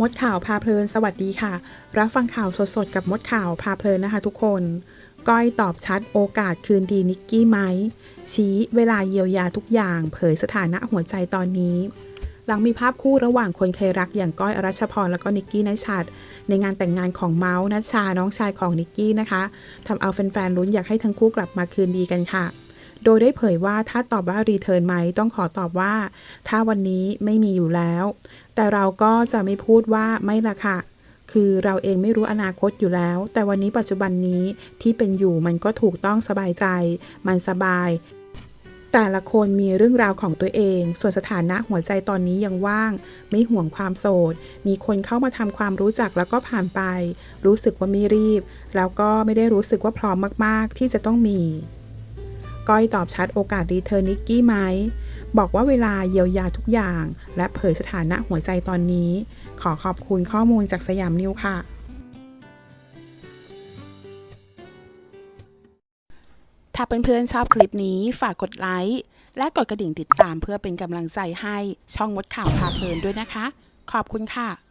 มดข่าวพาเพลินสวัสดีค่ะ รับฟังข่าวสดๆ กับมดข่าวพาเพลินนะคะทุกคน ก้อยตอบชัดโอกาสคืนดีนิกกี้ไหม ชี้เวลาเยียวยาทุกอย่าง เผยสถานะหัวใจตอนนี้ หลังมีภาพคู่ระหว่างคนเคยรักอย่างก้อยอรัชพร แล้วก็นิกกี้นัชัด ในงานแต่งงานของเมาส์นัชชาน้องชายของนิกกี้นะคะทำเอาแฟนๆลุ้นอยากให้ทั้งคู่กลับมาคืนดีกันค่ะ โดยได้เผยว่าถ้าตอบว่ารีเทิร์นไหมต้องขอตอบว่า ถ้าวันนี้ไม่มีอยู่แล้ว แต่เราก็จะไม่พูดว่าไม่ละค่ะ คือเราเองไม่รู้อนาคตอยู่แล้ว แต่วันนี้ปัจจุบันนี้ที่เป็นอยู่มันก็ถูกต้องสบายใจ มันสบายแต่ละคนมีเรื่องราวของตัวเอง ส่วนสถานะหัวใจตอนนี้ยังว่าง ไม่ห่วงความโสด มีคนเข้ามาทำความรู้จักแล้วก็ผ่านไป รู้สึกว่าไม่รีบ แล้วก็ไม่ได้รู้สึกว่าพร้อมมาก ๆ ที่จะต้องมี ก้อยตอบชัดโอกาสรีเทิร์นนิกกี้ไหม บอกว่าเวลาเยียวยาทุกอย่าง และเผยสถานะหัวใจตอนนี้ ขอขอบคุณข้อมูลจากสยามนิวค่ะ ถ้าเพื่อนๆชอบคลิปนี้ฝากกดไลค์และกดกระดิ่งติดตามเพื่อเป็นกำลังใจให้ช่องมดข่าวพาเพลินด้วยนะคะ ขอบคุณค่ะ